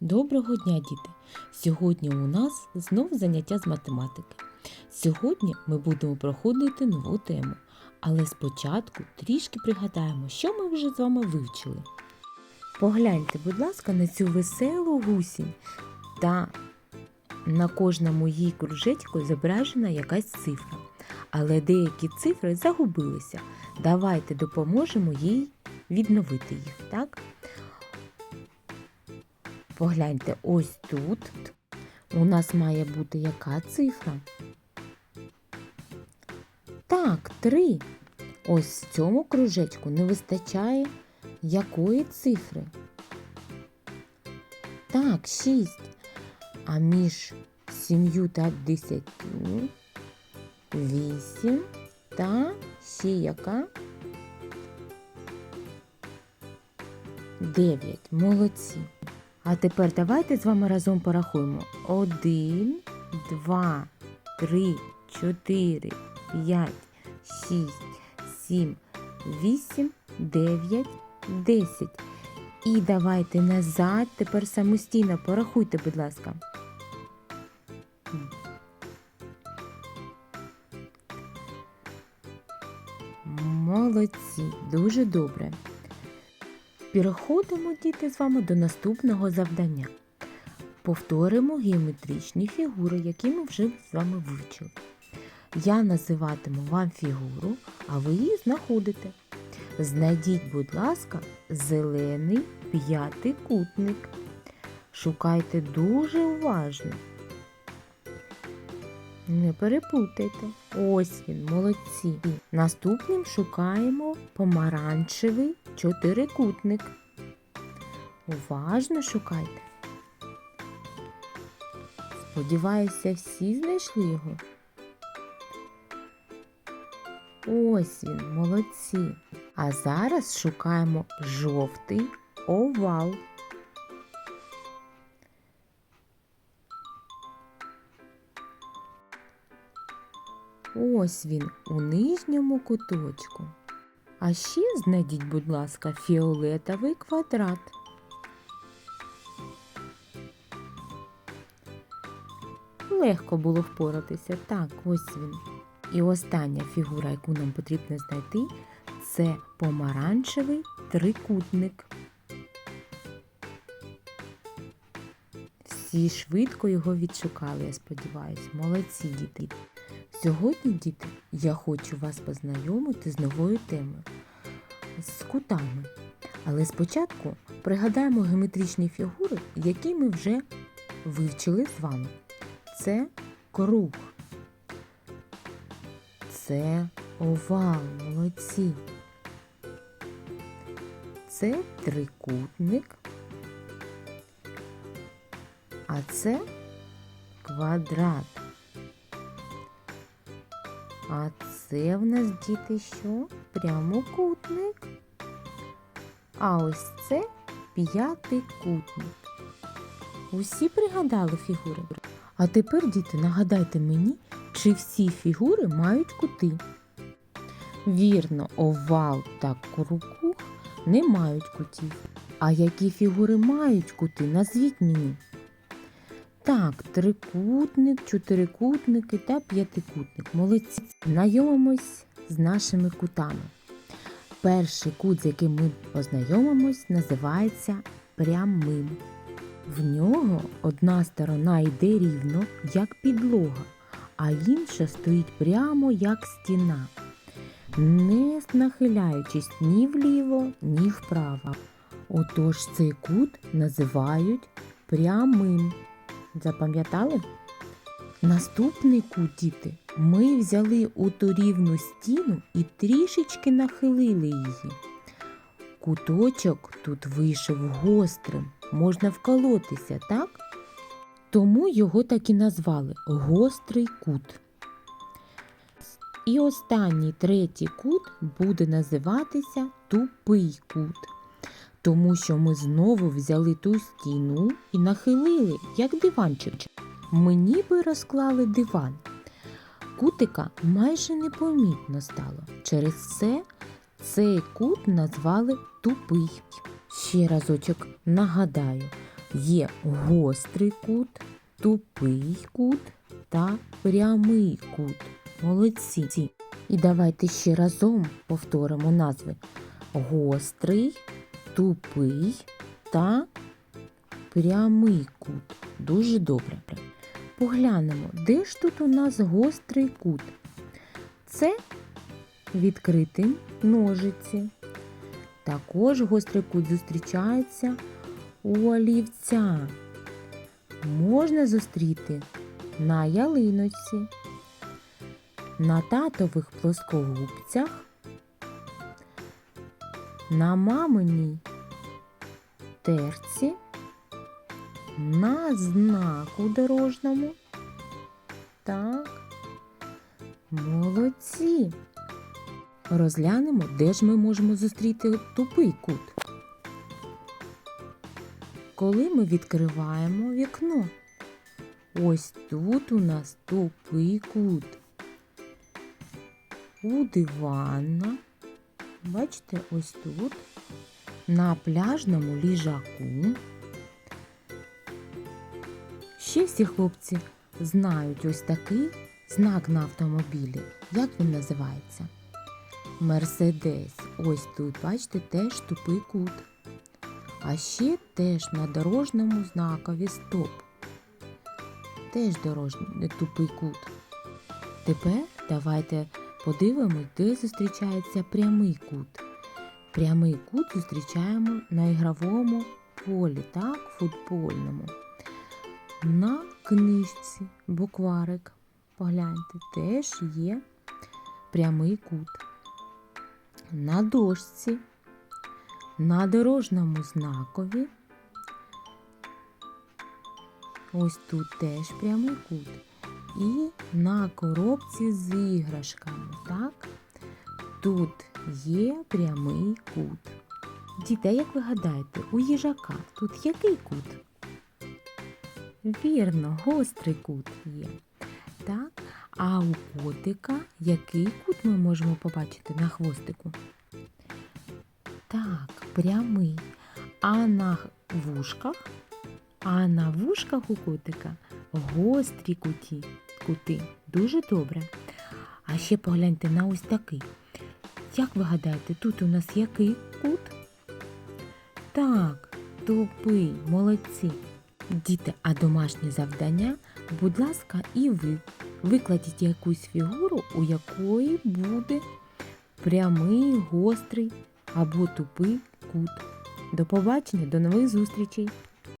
Доброго дня, діти! Сьогодні у нас знов заняття з математики. Сьогодні ми будемо проходити нову тему, але спочатку трішки пригадаємо, що ми вже з вами вивчили. Погляньте, будь ласка, на цю веселу гусінь та на кожному її кружечку зображена якась цифра. Але деякі цифри загубилися. Давайте допоможемо їй відновити їх, так? Погляньте, ось тут у нас має бути яка цифра? Так, три. Ось в цьому кружечку не вистачає якої цифри? Так, шість. А між сім'ю та десятью вісім та ще яка? Дев'ять. Молодці. А тепер давайте з вами разом порахуємо. Один, два, три, чотири, п'ять, шість, сім, вісім, дев'ять, десять. І давайте назад тепер самостійно порахуйте, будь ласка. Молодці, дуже добре. Переходимо, діти, з вами до наступного завдання. Повторимо геометричні фігури, які ми вже з вами вивчили. Я називатиму вам фігуру, а ви її знаходите. Знайдіть, будь ласка, зелений п'ятикутник. Шукайте дуже уважно. Не перепутайте. Ось він, молодці. Наступним шукаємо помаранчевий чотирикутник. Уважно шукайте. Сподіваюся, всі знайшли його. Ось він, молодці. А зараз шукаємо жовтий овал. Ось він у нижньому куточку. А ще знайдіть, будь ласка, фіолетовий квадрат. Легко було впоратися. Так, ось він. І остання фігура, яку нам потрібно знайти, це помаранчевий трикутник. Всі швидко його відшукали, я сподіваюся. Молодці діти. Сьогодні, діти, я хочу вас познайомити з новою темою з кутами. Але спочатку пригадаємо геометричні фігури, які ми вже вивчили з вами. Це круг. Це овал, молодці. Це трикутник. А це квадрат. А це в нас діти що? Прямокутник. А ось це п'ятикутник. Усі пригадали фігури. А тепер, діти, нагадайте мені, чи всі фігури мають кути. Вірно, овал та круг не мають кутів. А які фігури мають кути? Назвіть мені. Так, трикутник, чотирикутники та п'ятикутник. Молодці. Знайомимось з нашими кутами. Перший кут, з яким ми познайомимось, називається прямим. В нього одна сторона йде рівно, як підлога, а інша стоїть прямо як стіна, не нахиляючись ні вліво, ні вправо. Отож цей кут називають прямим. Запам'ятали? Наступний кут, діти, ми взяли у ту рівну стіну і трішечки нахилили її. Куточок тут вийшов гострим, можна вколотися, так? Тому його так і назвали гострий кут. І останній третій кут буде називатися тупий кут тому що ми знову взяли ту стіну і нахилили, як диванчик. Ми ніби розклали диван. Кутика майже непомітно стало. Через це цей кут назвали тупий. Ще разочок нагадаю, Є гострий кут, тупий кут та прямий кут. Молодці. І давайте ще разом повторимо назви: гострий, тупий та прямий кут. Дуже добре. Поглянемо, де ж тут у нас гострий кут? Це відкриті ножиці. Також гострий кут зустрічається у олівця. Можна зустріти на ялиночці, на татових плоскогубцях, на маминій терці, на знаку дорожньому. Так, молодці. Розглянемо, де ж ми можемо зустріти тупий кут. Коли ми відкриваємо вікно, ось тут у нас тупий кут. У дивана, бачите, ось тут, на пляжному ліжаку. Ще всі хлопці знають ось такий знак на автомобілі. Як він називається? Мерседес. Ось тут, бачите, теж тупий кут. А ще теж на дорожньому знакові стоп. Теж дорожній тупий кут. Тепер давайте подивимось, де зустрічається прямий кут. Прямий кут зустрічаємо на ігровому полі, так, футбольному. На книжці букварик. Погляньте, теж є прямий кут. На дошці, на дорожньому знакові. Ось тут теж прямий кут. І на коробці з іграшками. Так? Тут є прямий кут. Діти, як ви гадаєте, у їжака тут який кут? Вірно, гострий кут є. Так? А у котика який кут ми можемо побачити на хвостику? Так, прямий. А на вушках? А на вушках у котика гострі куті, кути. Дуже добре. А ще погляньте на ось такий. Як ви гадаєте, тут у нас який кут? Так, тупий, молодці. Діти, а домашнє завдання, будь ласка, і ви викладіть якусь фігуру, у якої буде прямий, гострий або тупий кут. До побачення, до нових зустрічей!